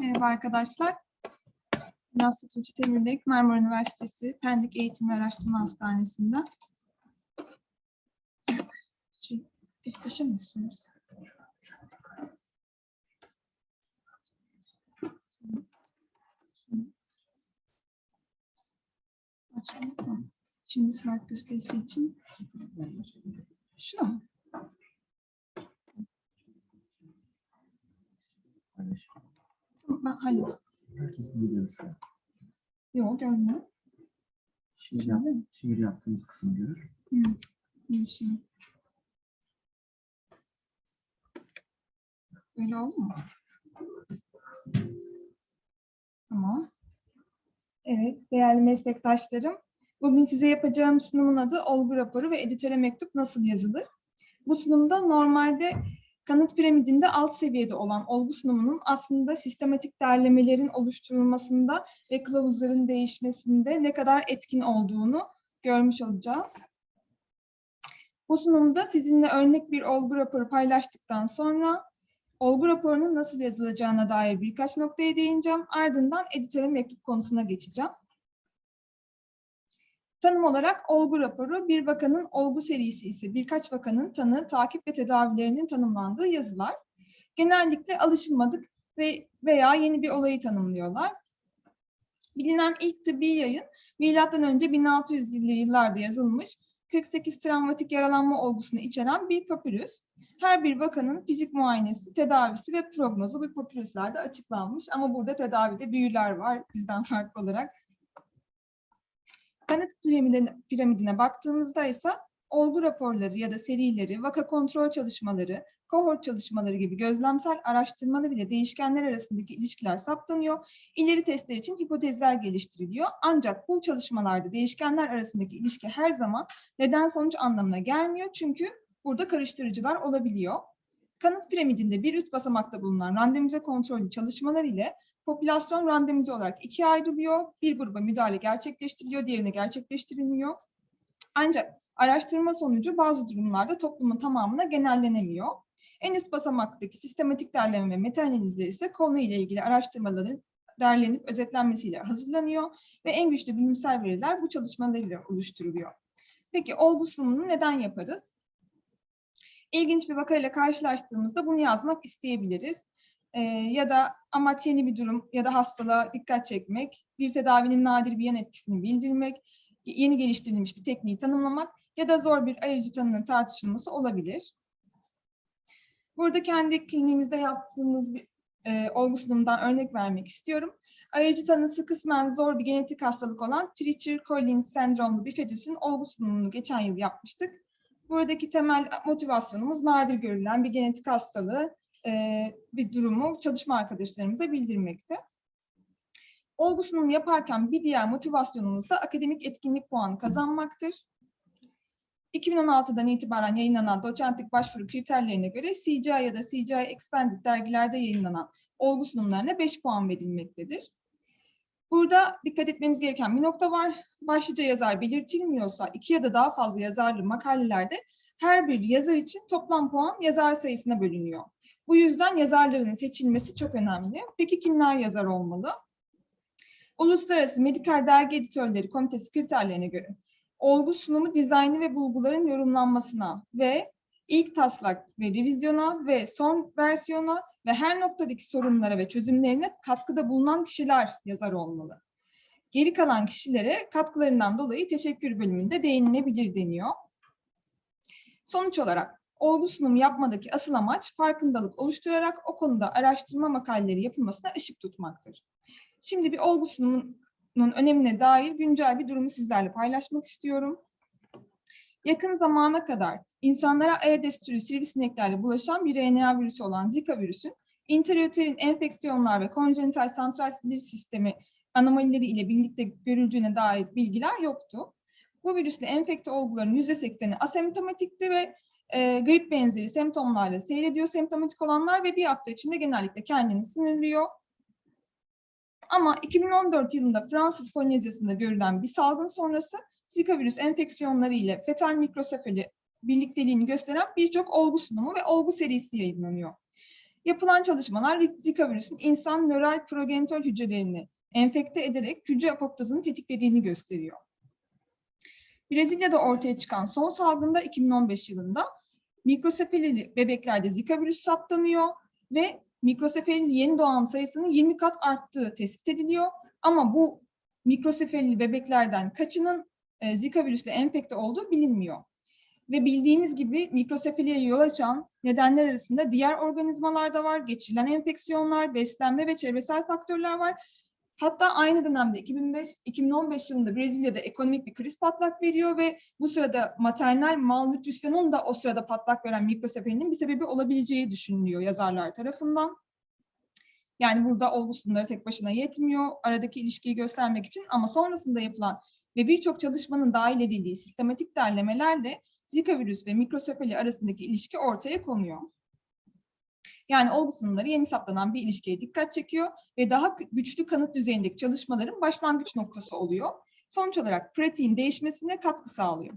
Merhaba arkadaşlar. Nasıl Tuğçe Temirdek, Marmara Üniversitesi Pendik Eğitim ve Araştırma Hastanesi'nden. Şey, F5'e mi? Açalım. Şimdi slide gösterisi için. Şuna mı? Ben halledeceğim. Herkes görüyor şu an. Yok görmüyor. Şiir, yap, şiir yaptığımız kısım görür. Hı, bir şey. Böyle oldu mu? Tamam. Evet, değerli meslektaşlarım. Bugün size yapacağım sunumun adı Olgu Raporu ve Editöre Mektup Nasıl Yazılır? Bu sunumda normalde kanıt piramidinde alt seviyede olan olgu sunumunun aslında sistematik derlemelerin oluşturulmasında ve kılavuzların değişmesinde ne kadar etkin olduğunu görmüş olacağız. Bu sunumda sizinle örnek bir olgu raporu paylaştıktan sonra olgu raporunun nasıl yazılacağına dair birkaç noktaya değineceğim. Ardından editöre mektup konusuna geçeceğim. Tanım olarak olgu raporu bir vakanın olgu serisi ise birkaç vakanın tanı, takip ve tedavilerinin tanımlandığı yazılar. Genellikle alışılmadık ve veya yeni bir olayı tanımlıyorlar. Bilinen ilk tıbbi yayın önce 1600'lü yıllarda yazılmış 48 travmatik yaralanma olgusunu içeren bir papyrus. Her bir vakanın fizik muayenesi, tedavisi ve prognozu bu papyrüslerde açıklanmış ama burada tedavide büyüler var bizden farklı olarak. Kanıt piramidine, piramidine baktığımızda ise olgu raporları ya da serileri, vaka kontrol çalışmaları, kohort çalışmaları gibi gözlemsel araştırmalar ile değişkenler arasındaki ilişkiler saptanıyor. İleri testler için hipotezler geliştiriliyor. Ancak bu çalışmalarda değişkenler arasındaki ilişki her zaman neden sonuç anlamına gelmiyor. Çünkü burada karıştırıcılar olabiliyor. Kanıt piramidinde bir üst basamakta bulunan randomize kontrollü çalışmalar ile popülasyon randomize olarak ikiye ayrılıyor. Bir gruba müdahale gerçekleştiriliyor, diğerine gerçekleştirilmiyor. Ancak araştırma sonucu bazı durumlarda toplumun tamamına genellenemiyor. En üst basamaktaki sistematik derleme ve metaanalizler ise konuyla ilgili araştırmaların derlenip özetlenmesiyle hazırlanıyor ve en güçlü bilimsel veriler bu çalışmalarıyla oluşturuluyor. Peki olgu sunumunu neden yaparız? İlginç bir vakayla karşılaştığımızda bunu yazmak isteyebiliriz. Ee, ya da amaç yeni bir durum ya da hastalığa dikkat çekmek, bir tedavinin nadir bir yan etkisini bildirmek, yeni geliştirilmiş bir tekniği tanımlamak ya da zor bir ayırıcı tanının tartışılması olabilir. Burada kendi kliniğimizde yaptığımız bir e, olgu sunumundan örnek vermek istiyorum. Ayırıcı tanısı kısmen zor bir genetik hastalık olan Treacher-Collins sendromlu bir fetüsün olgu sunumunu geçen yıl yapmıştık. Buradaki temel motivasyonumuz nadir görülen bir genetik hastalığı, e, bir durumu çalışma arkadaşlarımıza bildirmekte. Olgu sunumunu yaparken bir diğer motivasyonumuz da akademik etkinlik puanı kazanmaktır. 2016'dan itibaren yayınlanan doçentlik başvuru kriterlerine göre CGI ya da CGI Expanded dergilerde yayınlanan olgu sunumlarına 5 puan verilmektedir. Burada dikkat etmemiz gereken bir nokta var. Başlıca yazar belirtilmiyorsa iki ya da daha fazla yazarlı makalelerde her bir yazar için toplam puan yazar sayısına bölünüyor. Bu yüzden yazarların seçilmesi çok önemli. Peki kimler yazar olmalı? Uluslararası Medikal Dergi Editörleri Komitesi kriterlerine göre olgu sunumu dizaynı ve bulguların yorumlanmasına ve ilk taslak ve revizyona ve son versiyona ve her noktadaki sorunlara ve çözümlerine katkıda bulunan kişiler yazar olmalı. Geri kalan kişilere katkılarından dolayı teşekkür bölümünde değinilebilir deniyor. Sonuç olarak olgu sunumu yapmadaki asıl amaç farkındalık oluşturarak o konuda araştırma makaleleri yapılmasına ışık tutmaktır. Şimdi bir olgu sunumunun önemine dair güncel bir durumu sizlerle paylaşmak istiyorum. Yakın zamana kadar insanlara Aedes türü sivrisineklerle bulaşan bir RNA virüsü olan Zika virüsün interüterin enfeksiyonlar ve konjenital santral sinir sistemi anomalileri ile birlikte görüldüğüne dair bilgiler yoktu. Bu virüsle enfekte olguların %80'i asemptomatikti ve e, grip benzeri semptomlarla seyrediyor semptomatik olanlar ve bir hafta içinde genellikle kendini sınırlıyor. Ama 2014 yılında Fransız Polinezyası'nda görülen bir salgın sonrası Zika virüs enfeksiyonları ile fetal mikrosefali birlikteliğini gösteren birçok olgu sunumu ve olgu serisi yayınlanıyor. Yapılan çalışmalar Zika virüsün insan nöral progenitor hücrelerini enfekte ederek hücre apoptozunu tetiklediğini gösteriyor. Brezilya'da ortaya çıkan son salgında 2015 yılında mikrosefalili bebeklerde Zika virüsü saptanıyor ve mikrosefalili yeni doğan sayısının 20 kat arttığı tespit ediliyor. Ama bu mikrosefalili bebeklerden kaçının e, Zika virüsle enfekte olduğu bilinmiyor. Ve bildiğimiz gibi mikrosefaliye yol açan nedenler arasında diğer organizmalar da var, geçirilen enfeksiyonlar, beslenme ve çevresel faktörler var. Hatta aynı dönemde 2005, 2015 yılında Brezilya'da ekonomik bir kriz patlak veriyor ve bu sırada maternal malnütrisyonun da o sırada patlak veren mikrosefalinin bir sebebi olabileceği düşünülüyor yazarlar tarafından. Yani burada olgu sunumları tek başına yetmiyor aradaki ilişkiyi göstermek için ama sonrasında yapılan ve birçok çalışmanın dahil edildiği sistematik derlemelerle Zika virüs ve mikrosefali arasındaki ilişki ortaya konuyor. Yani olgu sunumları yeni saptanan bir ilişkiye dikkat çekiyor ve daha güçlü kanıt düzeyindeki çalışmaların başlangıç noktası oluyor. Sonuç olarak pratiğin değişmesine katkı sağlıyor.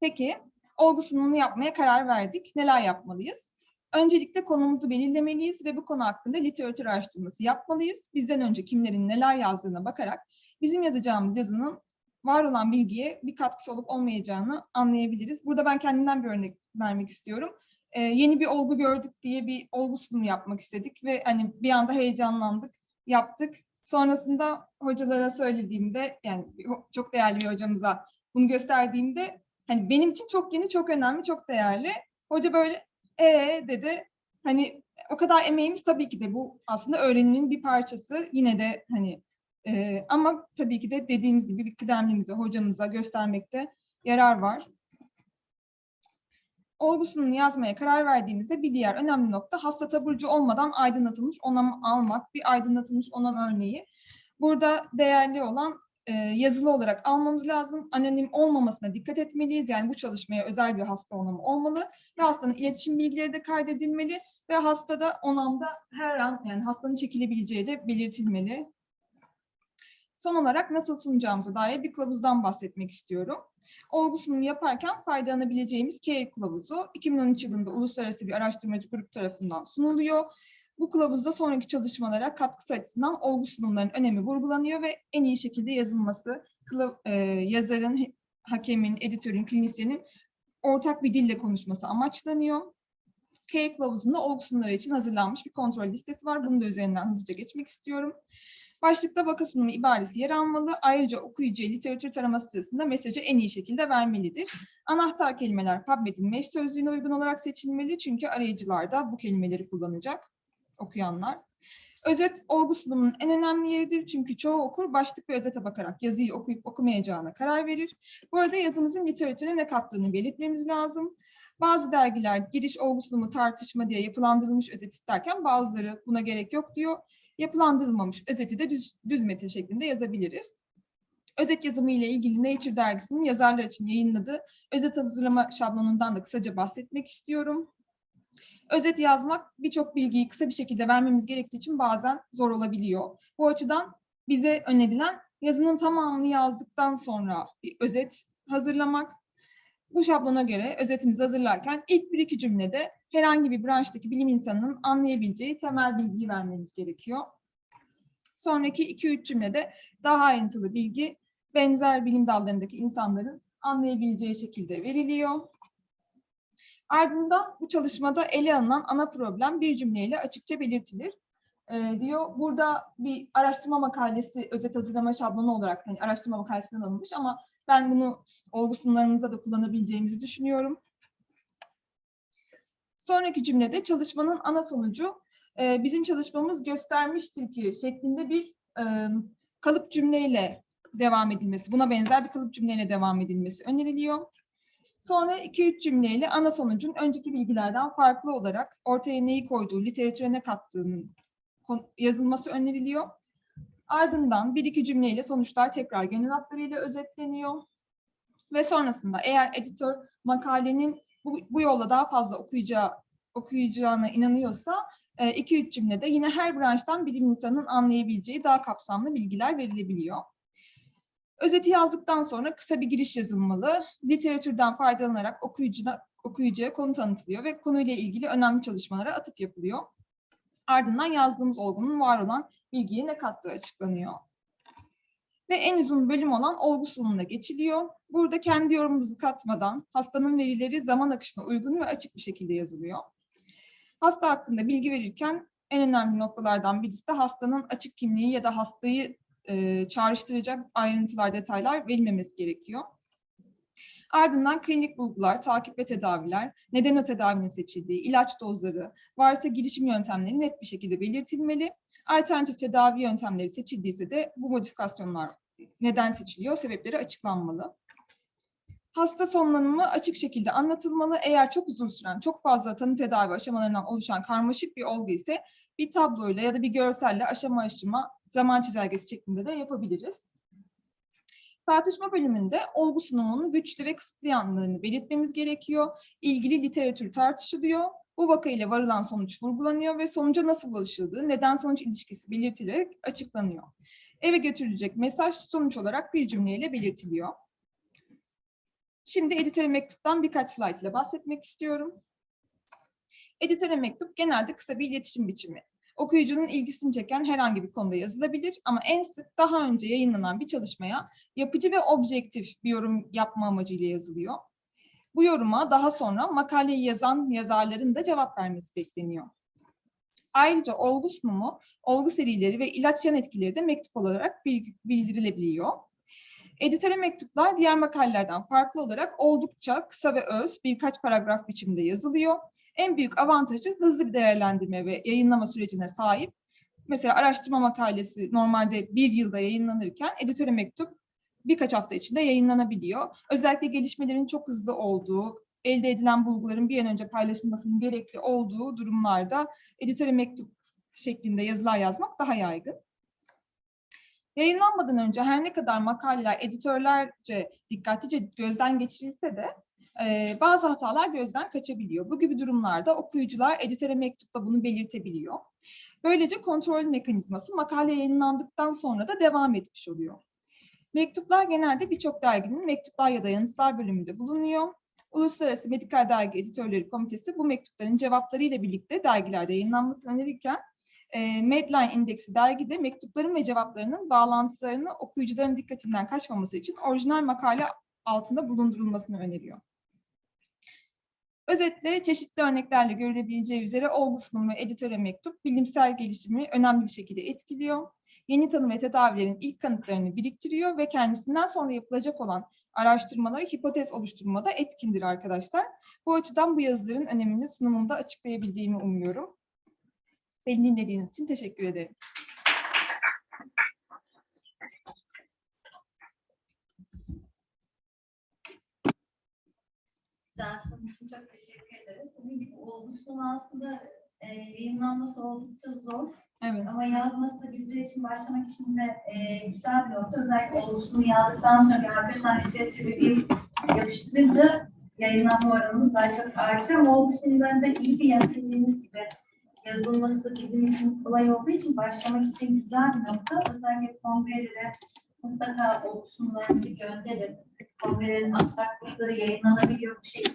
Peki, olgu sunumunu yapmaya karar verdik. Neler yapmalıyız? Öncelikle konumuzu belirlemeliyiz ve bu konu hakkında literatür araştırması yapmalıyız. Bizden önce kimlerin neler yazdığına bakarak bizim yazacağımız yazının var olan bilgiye bir katkısı olup olmayacağını anlayabiliriz. Burada ben kendimden bir örnek vermek istiyorum. Ee, yeni bir olgu gördük diye bir olgu sunumu yapmak istedik ve hani bir anda heyecanlandık, yaptık. Sonrasında hocalara söylediğimde, yani çok değerli bir hocamıza bunu gösterdiğimde, hani benim için çok yeni, çok önemli, çok değerli. Hoca böyle, ee dedi, hani o kadar emeğimiz tabii ki de bu aslında öğrenimin bir parçası. Yine de hani ee, ama tabii ki de dediğimiz gibi bir kıdemlimize, hocamıza göstermekte yarar var. Olgusunu yazmaya karar verdiğimizde bir diğer önemli nokta hasta taburcu olmadan aydınlatılmış onam almak, bir aydınlatılmış onam örneği. Burada değerli olan e, yazılı olarak almamız lazım. Anonim olmamasına dikkat etmeliyiz. Yani bu çalışmaya özel bir hasta onamı olmalı ve hastanın iletişim bilgileri de kaydedilmeli ve hastada onamda her an yani hastanın çekilebileceği de belirtilmeli. Son olarak nasıl sunacağımıza dair bir kılavuzdan bahsetmek istiyorum. Olgu sunumu yaparken faydalanabileceğimiz CARE kılavuzu 2013 yılında uluslararası bir araştırmacı grup tarafından sunuluyor. Bu kılavuzda sonraki çalışmalara katkısı açısından olgu sunumlarının önemi vurgulanıyor ve en iyi şekilde yazılması, e, yazarın, hakemin, editörün, klinisyenin ortak bir dille konuşması amaçlanıyor. CARE kılavuzunda olgu sunumları için hazırlanmış bir kontrol listesi var. Bunu da üzerinden hızlıca geçmek istiyorum. Başlıkta vaka sunumu ibaresi yer almalı. Ayrıca okuyucuya literatür taraması sırasında mesajı en iyi şekilde vermelidir. Anahtar kelimeler PubMed'in meş sözlüğüne uygun olarak seçilmeli. Çünkü arayıcılar da bu kelimeleri kullanacak okuyanlar. Özet olgu sunumunun en önemli yeridir. Çünkü çoğu okur başlık ve özete bakarak yazıyı okuyup okumayacağına karar verir. Bu arada yazımızın literatüre ne kattığını belirtmemiz lazım. Bazı dergiler giriş olgu sunumu tartışma diye yapılandırılmış özet isterken bazıları buna gerek yok diyor yapılandırılmamış özeti de düz, düz metin şeklinde yazabiliriz. Özet yazımı ile ilgili Nature dergisinin yazarlar için yayınladığı özet hazırlama şablonundan da kısaca bahsetmek istiyorum. Özet yazmak birçok bilgiyi kısa bir şekilde vermemiz gerektiği için bazen zor olabiliyor. Bu açıdan bize önerilen yazının tamamını yazdıktan sonra bir özet hazırlamak. Bu şablona göre özetimizi hazırlarken ilk bir iki cümlede herhangi bir branştaki bilim insanının anlayabileceği temel bilgiyi vermeniz gerekiyor. Sonraki iki üç cümlede daha ayrıntılı bilgi benzer bilim dallarındaki insanların anlayabileceği şekilde veriliyor. Ardından bu çalışmada ele alınan ana problem bir cümleyle açıkça belirtilir. Ee, diyor burada bir araştırma makalesi özet hazırlama şablonu olarak hani araştırma makalesinden alınmış ama ben bunu olgu sunumlarımızda da kullanabileceğimizi düşünüyorum. Sonraki cümlede çalışmanın ana sonucu e, bizim çalışmamız göstermiştir ki şeklinde bir e, kalıp cümleyle devam edilmesi, buna benzer bir kalıp cümleyle devam edilmesi öneriliyor. Sonra iki üç cümleyle ana sonucun önceki bilgilerden farklı olarak ortaya neyi koyduğu, literatüre ne kattığının yazılması öneriliyor. Ardından bir iki cümleyle sonuçlar tekrar genel hatlarıyla özetleniyor. Ve sonrasında eğer editör makalenin bu, bu yolla daha fazla okuyacağı, okuyacağına inanıyorsa e, iki üç cümlede yine her branştan bilim insanının anlayabileceği daha kapsamlı bilgiler verilebiliyor. Özeti yazdıktan sonra kısa bir giriş yazılmalı. Literatürden faydalanarak okuyucuda, okuyucuya konu tanıtılıyor ve konuyla ilgili önemli çalışmalara atıf yapılıyor. Ardından yazdığımız olgunun var olan bilgiye ne kattığı açıklanıyor. Ve en uzun bölüm olan olgu sunumuna geçiliyor. Burada kendi yorumumuzu katmadan hastanın verileri zaman akışına uygun ve açık bir şekilde yazılıyor. Hasta hakkında bilgi verirken en önemli noktalardan birisi de hastanın açık kimliği ya da hastayı e, çağrıştıracak ayrıntılar, detaylar verilmemesi gerekiyor. Ardından klinik bulgular, takip ve tedaviler, neden o tedavinin seçildiği, ilaç dozları, varsa girişim yöntemleri net bir şekilde belirtilmeli. Alternatif tedavi yöntemleri seçildiyse de bu modifikasyonlar neden seçiliyor, sebepleri açıklanmalı. Hasta sonlanımı açık şekilde anlatılmalı. Eğer çok uzun süren, çok fazla tanı tedavi aşamalarından oluşan karmaşık bir olgu ise bir tabloyla ya da bir görselle aşama aşama zaman çizelgesi şeklinde de yapabiliriz. Tartışma bölümünde olgu sunumunun güçlü ve kısıtlı yanlarını belirtmemiz gerekiyor. İlgili literatür tartışılıyor. Bu vakayla varılan sonuç vurgulanıyor ve sonuca nasıl ulaşıldığı, neden sonuç ilişkisi belirtilerek açıklanıyor. Eve götürülecek mesaj sonuç olarak bir cümleyle belirtiliyor. Şimdi editöre mektuptan birkaç slide ile bahsetmek istiyorum. Editöre mektup genelde kısa bir iletişim biçimi. Okuyucunun ilgisini çeken herhangi bir konuda yazılabilir ama en sık daha önce yayınlanan bir çalışmaya yapıcı ve objektif bir yorum yapma amacıyla yazılıyor. Bu yoruma daha sonra makaleyi yazan yazarların da cevap vermesi bekleniyor. Ayrıca olgu sunumu, olgu serileri ve ilaç yan etkileri de mektup olarak bil- bildirilebiliyor. Editöre mektuplar diğer makalelerden farklı olarak oldukça kısa ve öz birkaç paragraf biçimde yazılıyor. En büyük avantajı hızlı bir değerlendirme ve yayınlama sürecine sahip. Mesela araştırma makalesi normalde bir yılda yayınlanırken editöre mektup birkaç hafta içinde yayınlanabiliyor. Özellikle gelişmelerin çok hızlı olduğu, elde edilen bulguların bir an önce paylaşılmasının gerekli olduğu durumlarda editöre mektup şeklinde yazılar yazmak daha yaygın. Yayınlanmadan önce her ne kadar makaleler editörlerce dikkatlice gözden geçirilse de e, bazı hatalar gözden kaçabiliyor. Bu gibi durumlarda okuyucular editöre mektupla bunu belirtebiliyor. Böylece kontrol mekanizması makale yayınlandıktan sonra da devam etmiş oluyor. Mektuplar genelde birçok derginin mektuplar ya da yanıtlar bölümünde bulunuyor. Uluslararası Medikal Dergi Editörleri Komitesi bu mektupların cevaplarıyla birlikte dergilerde yayınlanmasını önerirken e, Medline indeksi dergide mektupların ve cevaplarının bağlantılarını okuyucuların dikkatinden kaçmaması için orijinal makale altında bulundurulmasını öneriyor. Özetle çeşitli örneklerle görülebileceği üzere olgu sunumu ve editöre mektup bilimsel gelişimi önemli bir şekilde etkiliyor. Yeni tanı ve tedavilerin ilk kanıtlarını biriktiriyor ve kendisinden sonra yapılacak olan araştırmaları hipotez oluşturmada etkindir arkadaşlar. Bu açıdan bu yazıların önemini sunumumda açıklayabildiğimi umuyorum. Beni dinlediğiniz için teşekkür ederim. Dersin için çok teşekkür ederiz. Dediğim gibi olgusunu aslında e, yayınlanması oldukça zor Evet. ama yazması da bizler için başlamak için de e, güzel bir nokta. Özellikle olgusunu yazdıktan sonra bir arka sahne literatürü bir yapıştırınca yayınlanma oranımız daha çok artıyor. Ama olgusunun da iyi bir yanıt dediğimiz gibi yazılması bizim için kolay olduğu için başlamak için güzel bir nokta. Özellikle kongrelere mutlaka olgusunlarınızı gönderin. Kongrelerin abstraktları yayınlanabiliyor bu şekilde.